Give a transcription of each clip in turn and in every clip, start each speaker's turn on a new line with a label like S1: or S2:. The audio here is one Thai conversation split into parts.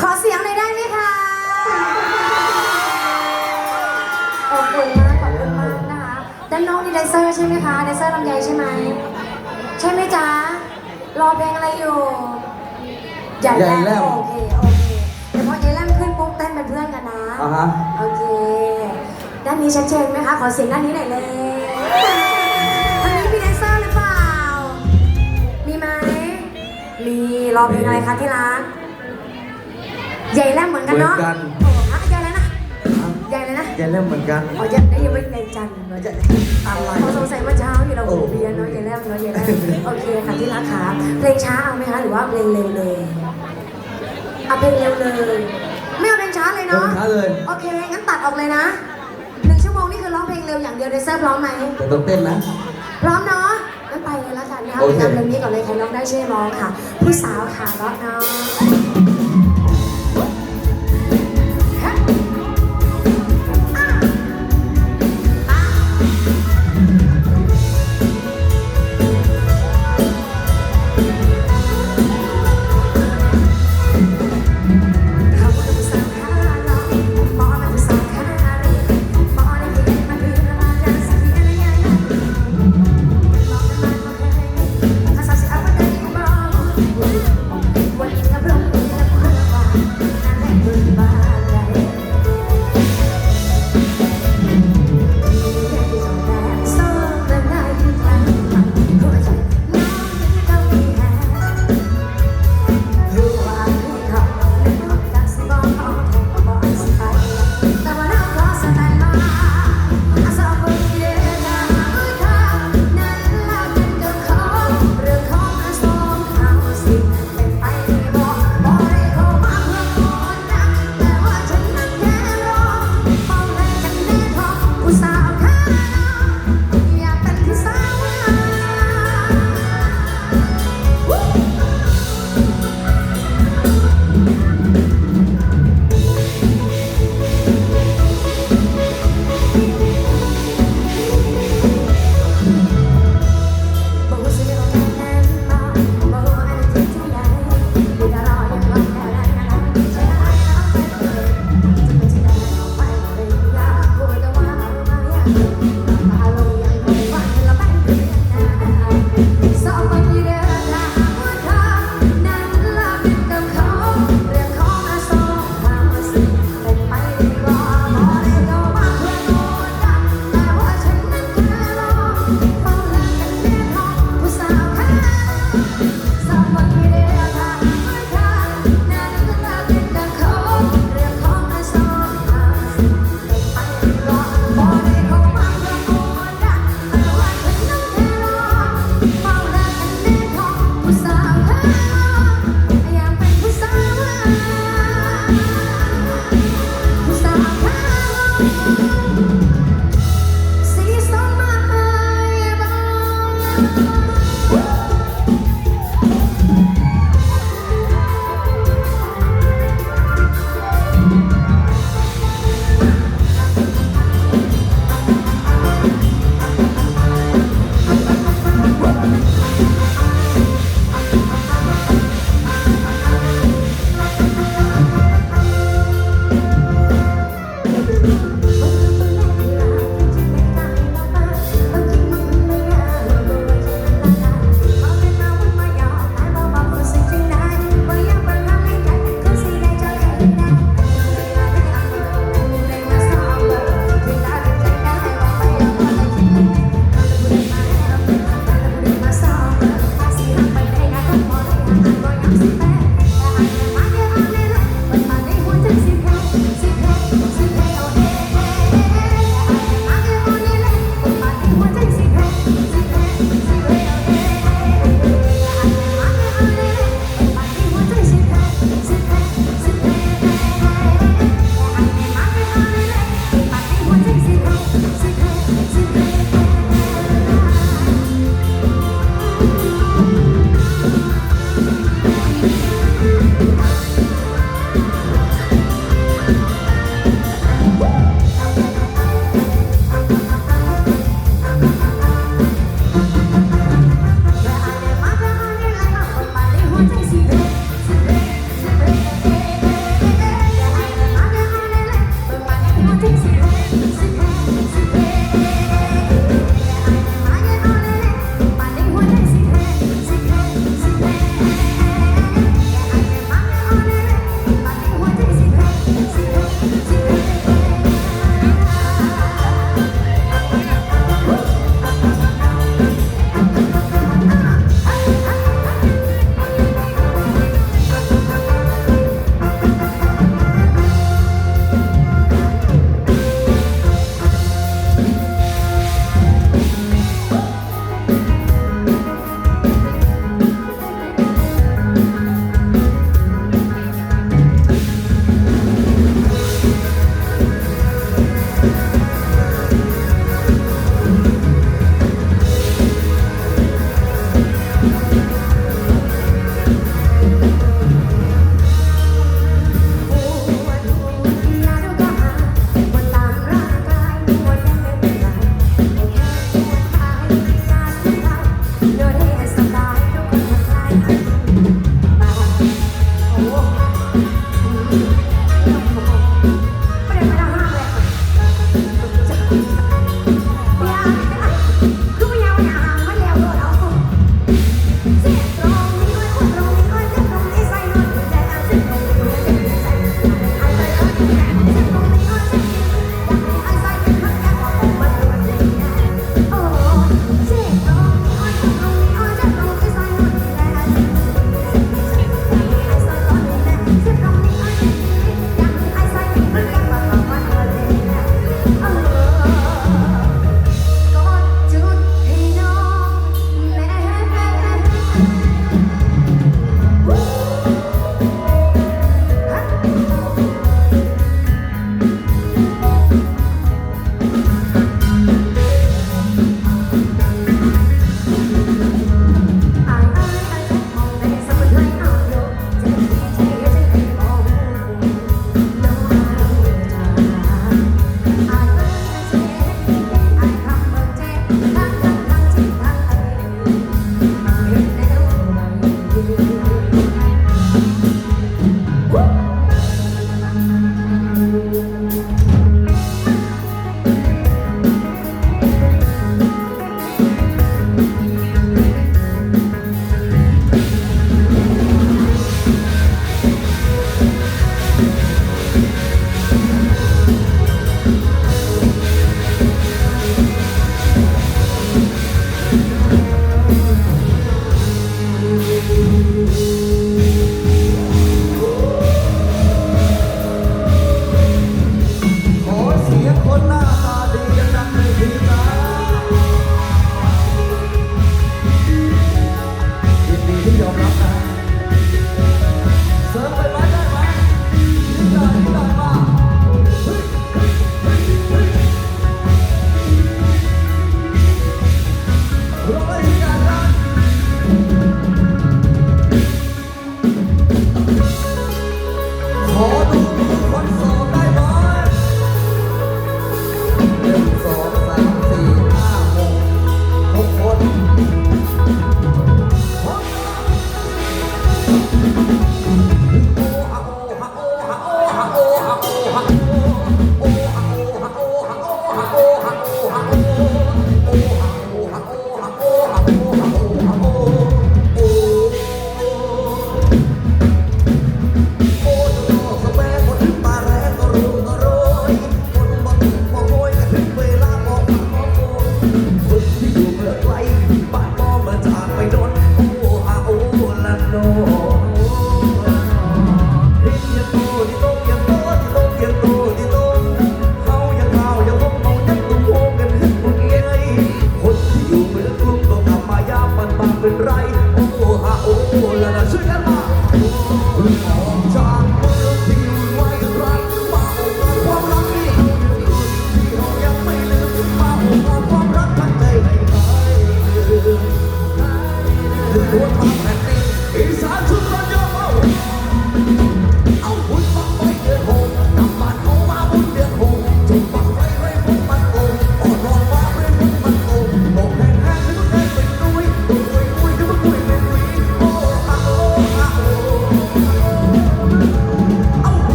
S1: ขอเสียงหน่อยได้ไหมคะขอบคุณมากขอบคุณมากนะคะ ด้านนอกนี่ไดเซอร์ใช่ไหมคะไดเซอร์ลำไยใช่ไหม ใช่ไหมจ๊ะ รอเพลงอะไรอยู่ ใหญ่
S2: ใหญ่แล้
S1: แล้ว
S2: ว
S1: โอเค โอเคเดี๋ยวพอใหญ่แล้วขึ้นปุ๊บเต้นเป็นเพื่อนกันนะ
S2: อ่าฮะ
S1: โอเค ด้านนี้ชัดเจนไหมคะ ขอเสียงด้านนี้หน่อยเลยทางนี้มีแดนเซอร์หรือเปล่า มีไหม มี รอเพลงอะไรคะที่ร้าน ใหญ่แรมเหมือนกันเนาะ
S2: เหมือนกัน
S1: โอ้ฮะใหญ่เลยนะ ใหญ่เลยนะ
S2: แกเล่นเหมือนกัน
S1: อ๋อจะได้ยังไม่ในจันทร์เราจะอะไรเขาสงสัยเมื่อเช้าอยู่เราหูเบียนเนาะใหญ่แรมเนาะใหญ่แรมโอเคค่ะที่รักค่ะเพลงช้าเอาไหมคะหรือว่าเพลงเร็วเลยเอาเพลงเร็วเลยไม่เอาเพลงช้าเลย
S2: เล่น
S1: เนาะ
S2: ช้าเลย
S1: โอเคงั้นตัดออกเลยนะหนึ่งชั่วโมงนี่คือร้องเพลงเร็วอย่างเดียวเดซเซอร์พร้อมไหม
S2: แต่ต้องเต้นนะ
S1: พร้อมเนาะงั้นไปเลยละกันนะคะ
S2: โอ
S1: ไป
S2: เค
S1: ทำเพลงนี้ก่อนเลยใครร้องได้ช่วยร้องค่ะ ผู้สาวขาเลาะเนาะ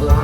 S2: love.